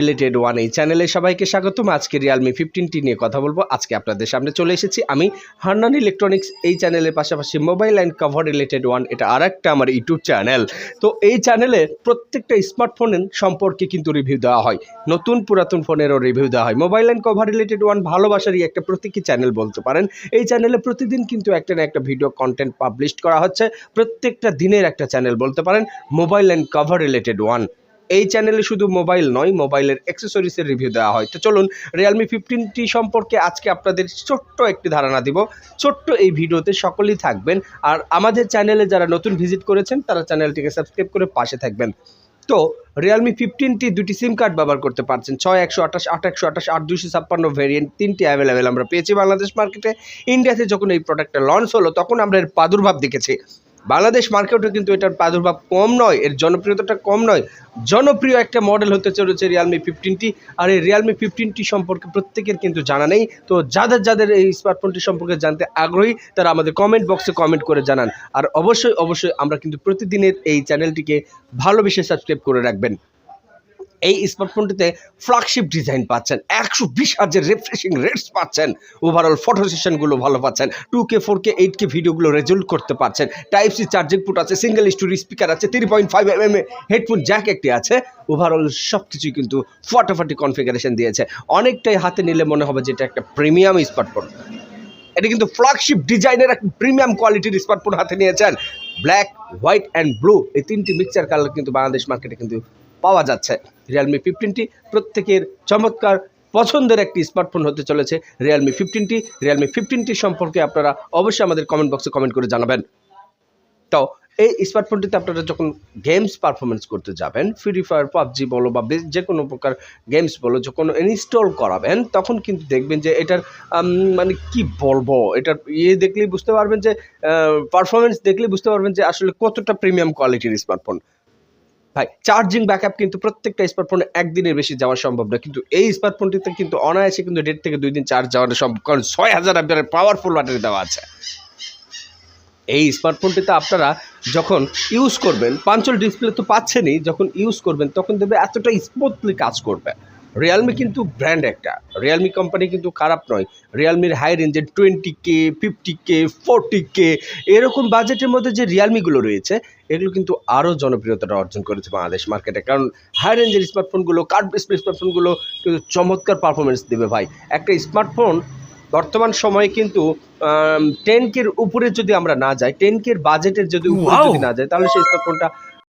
Related one এই চ্যানেলে সবাইকে স্বাগতম। আজকে রিয়ালমি ফিফটিনটি নিয়ে কথা বলব। আজকে আপনাদের সামনে চলে এসেছি। আমি হান্নান ইলেকট্রনিক্স এই চ্যানেলের পাশাপাশি mobile and cover related one এটা আর একটা আমার ইউটিউব চ্যানেল তো এই চ্যানেলে প্রত্যেকটা স্মার্টফোনের সম্পর্কে কিন্তু রিভিউ দেওয়া হয়। নতুন পুরাতন ফোনেরও রিভিউ দেওয়া হয়। Mobile and cover related one ভালোবাসারই একটা প্রতীকী চ্যানেল বলতে পারেন। এই চ্যানেলে প্রতিদিন কিন্তু একটা না একটা ভিডিও কন্টেন্ট পাবলিশ করা হচ্ছে। প্রত্যেকটা দিনের একটা চ্যানেল বলতে পারেন। Mobile and cover related one এই চ্যানেলে শুধু মোবাইল নয় মোবাইলের অ্যাক্সেসরিজের রিভিউ দেওয়া হয়। তো চলুন রিয়েলমি ফিফটিনটি সম্পর্কে আজকে আপনাদের ছোট্ট একটি ধারণা দিব। ছোট্ট এই ভিডিওতে সকলেই থাকবেন, আর আমাদের চ্যানেলে যারা নতুন ভিজিট করেছেন, তারা চ্যানেলটিকে সাবস্ক্রাইব করে পাশে থাকবেন। তো রিয়েলমি ফিফটিনটি দুটি সিম কার্ড ব্যবহার করতে পারছেন। ছয়, একশো আঠাশ, আট, একশো আঠাশ, আট দুশো ছাপ্পান্ন ভেরিয়েন্ট তিনটি অ্যাভেলেবেল আমরা পেয়েছি বাংলাদেশ মার্কেটে ইন্ডিয়াতে যখন এই প্রোডাক্টটা লঞ্চ হলো, তখন আমরা এর প্রাদুর্ভাব দেখেছি। বাংলাদেশ মার্কেটও কিন্তু এটার প্রাদুর্ভাব কম নয়, এর জনপ্রিয়তাটা কম নয়। জনপ্রিয় একটা মডেল হতে চলেছে রিয়ালমি ফিফটিনটি আর এই রিয়ালমি ফিফটিনটি সম্পর্কে প্রত্যেকের কিন্তু জানা নেই। তো যাদের যাদের এই স্মার্টফোনটি সম্পর্কে জানতে আগ্রহী, তারা আমাদের কমেন্ট বক্সে কমেন্ট করে জানান। আর অবশ্যই অবশ্যই আমরা কিন্তু প্রতিদিনের এই চ্যানেলটিকে ভালোবেসে সাবস্ক্রাইব করে রাখবেন। এই স্মার্টফোনটিতে ফ্ল্যাগশিপ ডিজাইন পাচ্ছেন, একশো বিশ হাজার রিফ্রেশিং রেটস পাচ্ছেন ওভারঅল ফটো সেশনগুলো ভালো পাচ্ছেন two K four K eight K ভিডিওগুলো রেজল্ট করতে পারছেন টাইপ সি চার্জিং পুট আছে সিঙ্গেল স্টোরি স্পিকার আছে three point five M M headphone jack একটি আছে ওভারঅল সব কিছুই কিন্তু ফটাফটি কনফিগারেশন দিয়েছে, অনেকটাই হাতে নিলে মনে হবে যে এটা একটা প্রিমিয়াম স্মার্টফোন এটা কিন্তু ফ্ল্যাগশিপ ডিজাইনের এক প্রিমিয়াম কোয়ালিটির স্মার্টফোন হাতে নিয়েছেন ব্ল্যাক হোয়াইট অ্যান্ড ব্লু এই তিনটি মিক্সচার কালার কিন্তু বাংলাদেশ মার্কেটে কিন্তু পাওয়া যাচ্ছে। রিয়েলমি ফিফটিনটি প্রত্যেকের চমৎকার পছন্দের একটি স্মার্টফোন হতে চলেছে রিয়েলমি ফিফটিনটি রিয়েলমি ফিফটিনটি সম্পর্কে আপনারা অবশ্যই আমাদের কমেন্ট বক্সে কমেন্ট করে জানাবেন। তো এই স্মার্টফোনটিতে আপনারা যখন গেমস পারফরমেন্স করতে যাবেন ফ্রি ফায়ার পাবজি বলো বা যে কোনো প্রকার গেমস বলো যখন ইনস্টল করাবেন, তখন কিন্তু দেখবেন যে এটার মানে কি বলব? এটার ইয়ে দেখলেই বুঝতে পারবেন যে পারফরমেন্স দেখলেই বুঝতে পারবেন যে আসলে কতটা প্রিমিয়াম কোয়ালিটির স্মার্টফোন ভাই চার্জিং ব্যাকআপ কিন্তু প্রত্যেকটা স্মার্টফোনে একদিনের বেশি যাওয়া সম্ভব না। কিন্তু এই স্মার্টফোনটিতে কিন্তু অনায়াসে কিন্তু দেড় থেকে দুই দিন চার্জ যাওয়াটা সম্ভব। কারণ ছয় হাজার অ্যাম্পিয়ারের পাওয়ারফুল ব্যাটারি দেওয়া আছে। এই স্মার্টফোনটিতে আপনারা যখন ইউজ করবেন, পাঞ্চল ডিসপ্লে তো পাচ্ছেনই, যখন ইউজ করবেন, তখন দেবে এতটা স্মুথলি কাজ করবে। রিয়ালমি কিন্তু ব্র্যান্ড একটা। রিয়ালমি কোম্পানি কিন্তু খারাপ নয়। রিয়ালমির হাই রেঞ্জের twenty K fifty K forty K এরকম বাজেটের মধ্যে যে রিয়ালমিগুলো রয়েছে এগুলো কিন্তু আরও জনপ্রিয়তাটা অর্জন করেছে বাংলাদেশ মার্কেটে কারণ হাই রেঞ্জের স্মার্টফোনগুলো কার্ড ডিসপ্লে স্মার্টফোনগুলো কিন্তু চমৎকার পারফরমেন্স দেবে ভাই। একটা স্মার্টফোন বর্তমান সময়ে কিন্তু টেন কের উপরে যদি আমরা না যাই টেন কের বাজেটের যদি উপরে যদি না যাই তাহলে সেই স্মার্টফোনটা